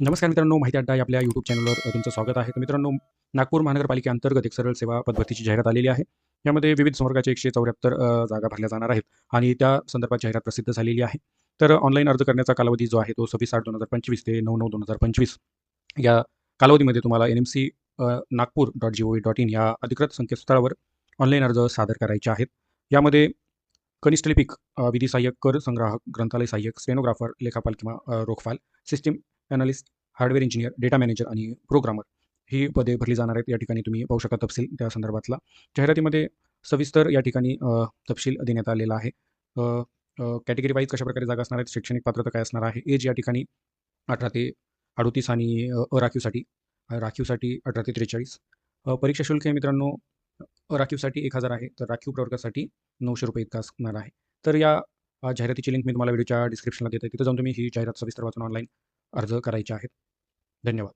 नमस्कार मित्रांनो माहिती अड्डा आपल्या यूट्यूब चॅनलवर तुमचं स्वागत आहे. तर मित्रांनो नागपूर महानगरपालिकेअंतर्गत एक सरळ सेवा पदभरतीची जाहिरात आलेली आहे. यामध्ये विविध संवर्गाचे एकशे चौऱ्याहत्तर जागा भरल्या जाणार आहेत आणि त्या संदर्भात जाहिरात प्रसिद्ध झालेली आहे. तर ऑनलाईन अर्ज करण्याचा कालावधी जो आहे तो सव्वीस आठ दोन हजार पंचवीस ते नऊ नऊ दोन हजार पंचवीस. या कालावधीमध्ये तुम्हाला N M C Nagpur dot G O V dot in या अधिकृत संकेतस्थळावर ऑनलाईन अर्ज सादर करायचे आहेत. यामध्ये कनिष्ठ लिपिक विधी सहाय्यक कर संग्राहक ग्रंथालय सहाय्यक स्टेनोग्राफर लेखापाल किंवा रोखपाल system analyst hardware engineer data manager आणि प्रोग्रामर ही पदे भरली जाणार आहेत. या ठिकाणी तुम्ही पाहू शकता तपशील त्या संदर्भातला. जाहिरातीमध्ये सविस्तर या ठिकाणी तपशील देण्यात आलेला आहे. कॅटेगरी वाईज कशा प्रकारे जागा असणार आहेत शैक्षणिक पात्रता काय असणार आहे एज या ठिकाणी अठरा ते अडोतीस आणि अ, अराखीवसाठी राखीवसाठी अठरा ते त्रेचाळीस. परीक्षा शुल्क हे मित्रांनो राखीवसाठी एक हजार आहे. तर राखीव प्रवर्गासाठी नऊशे रुपये इतका असणार आहे. तर या जाहिरातीची लिंक मी तुम्हाला व्हिडिओच्या डिस्क्रिप्शनला देते तिथं जाऊन तुम्ही ही जाहिरात सविस्तर वाचून ऑनलाईन अर्ज करायचे आहेत. धन्यवाद.